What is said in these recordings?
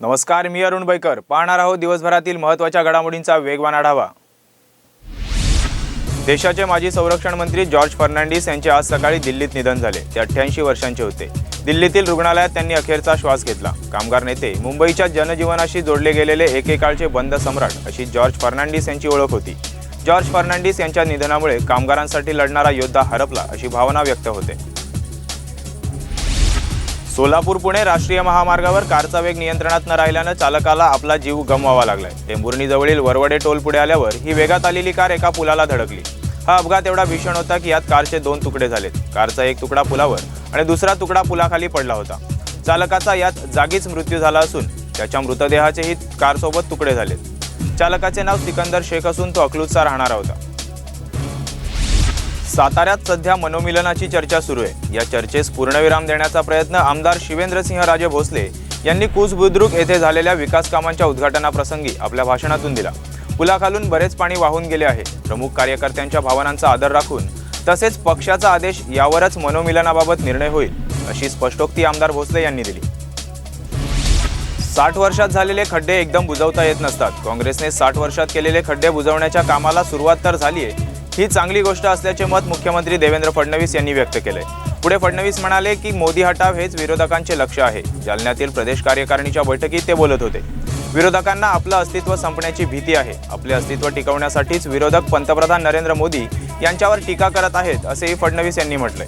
नमस्कार मी अरुण बैकर. पाहणार आहोत दिवसभरातील महत्त्वाच्या घडामोडींचा वेगवान आढावा. देशाचे माजी संरक्षण मंत्री जॉर्ज फर्नांडिस यांचे आज सकाळी दिल्लीत निधन झाले. ते अठ्ठ्याऐंशी वर्षांचे होते. दिल्लीतील रुग्णालयात त्यांनी अखेरचा श्वास घेतला. कामगार नेते मुंबईच्या जनजीवनाशी जोडले गेलेले एकेकाळचे बंद सम्राट अशी जॉर्ज फर्नांडिस यांची ओळख होती. जॉर्ज फर्नांडिस यांच्या निधनामुळे कामगारांसाठी लढणारा योद्धा हरपला अशी भावना व्यक्त होते. सोलापूर पुणे राष्ट्रीय महामार्गावर कारचा वेग नियंत्रणात न राहिल्यानं चालकाला आपला जीव गमवावा लागलाय. टेंभुर्णीजवळील वरवडे टोल पुढे आल्यावर ही वेगात आलेली कार एका पुलाला धडकली. हा अपघात एवढा भीषण होता की यात कारचे दोन तुकडे झालेत. कारचा एक तुकडा पुलावर आणि दुसरा तुकडा पुलाखाली पडला होता. चालकाचा यात जागीच मृत्यू झाला असून त्याच्या मृतदेहाचेही कारसोबत तुकडे झालेत. चालकाचे नाव सिकंदर शेख असून तो अकलूजचा राहणारा होता. साताऱ्यात सध्या मनोमिलनाची चर्चा सुरू आहे. या चर्चेस पूर्णविराम देण्याचा प्रयत्न आमदार शिवेंद्रसिंह राजे भोसले यांनी कुसबुद्रुक येथे झालेल्या विकास कामांच्या उद्घाटनाप्रसंगी आपल्या भाषणातून दिला. पुलाखालून बरेच पाणी वाहून गेले आहे. प्रमुख कार्यकर्त्यांच्या भावनांचा आदर राखून तसेच पक्षाचा आदेश यावरच मनोमिलनाबाबत निर्णय होईल अशी स्पष्टोक्ती आमदार भोसले यांनी दिली. साठ वर्षात झालेले खड्डे एकदम बुजवता येत नसतात. काँग्रेसने साठ वर्षात केलेले खड्डे बुजवण्याच्या कामाला सुरुवात तर झाली आहे ही चांगली गोष्ट असल्याचे मत मुख्यमंत्री देवेंद्र फडणवीस यांनी व्यक्त केले. पुढे फडणवीस म्हणाले की मोदी हटाव हेच विरोधकांचे लक्ष आहे. जालन्यातील प्रदेश कार्यकारिणीच्या बैठकीत ते बोलत होते. विरोधकांना आपलं अस्तित्व संपण्याची भीती आहे. आपले अस्तित्व टिकवण्यासाठीच विरोधक पंतप्रधान नरेंद्र मोदी यांच्यावर टीका करत आहेत असेही फडणवीस यांनी म्हटले.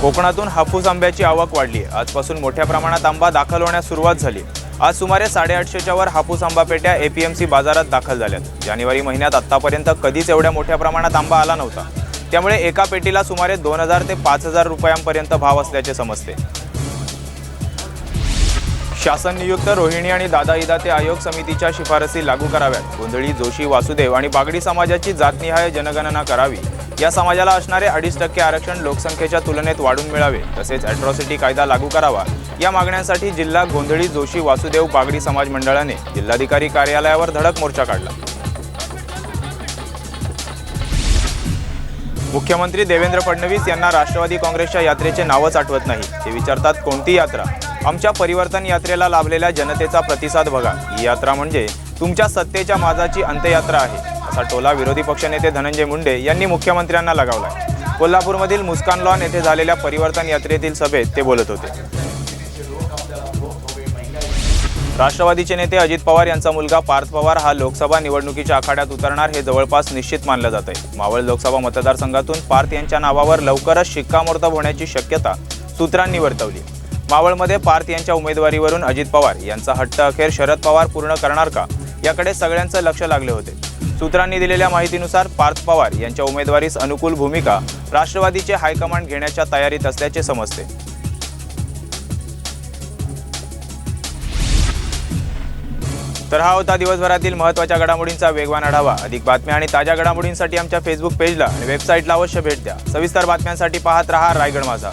कोकणातून हापूस आंब्याची आवक वाढली. आजपासून मोठ्या प्रमाणात आंबा दाखल होण्यास सुरुवात झाली. आज सुमारे साडेआठशेच्या वर हापूस आंबा पेट्या एपीएमसी बाजारात दाखल झाल्यात. जानेवारी महिन्यात आत्तापर्यंत कधीच एवढ्या मोठ्या प्रमाणात आंबा आला नव्हता. त्यामुळे एका पेटीला सुमारे दोन हजार ते पाच हजार रुपयांपर्यंत भाव असल्याचे समजते. शासन नियुक्त रोहिणी आणि दादा इदाते आयोग समितीच्या शिफारसी लागू कराव्यात. गोंधळी जोशी वासुदेव आणि बागडी समाजाची जातनिहाय जनगणना करावी. या समाजाला असणारे अडीच टक्के आरक्षण लोकसंख्येच्या तुलनेत वाढून मिळावे तसेच अॅट्रॉसिटी कायदा लागू करावा. या मागण्यांसाठी जिल्हा गोंधळी जोशी वासुदेव बागडी समाज मंडळाने जिल्हाधिकारी कार्यालयावर धडक मोर्चा काढला. मुख्यमंत्री देवेंद्र फडणवीस यांना राष्ट्रवादी काँग्रेसच्या यात्रेचे नावच आठवत नाही. ते विचारतात कोणती यात्रा? आमच्या परिवर्तन यात्रेला लाभलेल्या जनतेचा प्रतिसाद बघा. ही यात्रा म्हणजे तुमच्या सत्तेच्या माझाची अंत्ययात्रा आहे. असा टोला विरोधी पक्षनेते धनंजय मुंडे यांनी मुख्यमंत्र्यांना लगावला कोल्हापूरमधील मुस्कान लॉन येथे झालेल्या परिवर्तन यात्रेतील सभेत ते बोलत होते. राष्ट्रवादीचे नेते अजित पवार यांचा मुलगा पार्थ पवार हा लोकसभा निवडणुकीच्या आखाड्यात उतरणार हे जवळपास निश्चित मानलं जात आहे. मावळ लोकसभा मतदारसंघातून पार्थ यांच्या नावावर लवकरच शिक्कामोर्तब होण्याची शक्यता सूत्रांनी वर्तवली. मावळमध्ये पार्थ यांच्या उमेदवारीवरून अजित पवार यांचा हट्ट अखेर शरद पवार पूर्ण करणार का? याकडे सगळ्यांचं लक्ष लागले होते. सूत्रांनी दिलेल्या माहितीनुसार पार्थ पवार यांच्या उमेदवारीस अनुकूल भूमिका राष्ट्रवादीचे हायकमांड घेण्याच्या तयारीत असल्याचे समजते. तर हा होता दिवसभरातील महत्त्वाच्या घडामोडींचा वेगवान आढावा. अधिक बातम्या आणि ताज्या घडामोडींसाठी आमच्या फेसबुक पेजला आणि वेबसाईटला अवश्य भेट द्या. सविस्तर बातम्यांसाठी पाहत रहा रायगड माझा.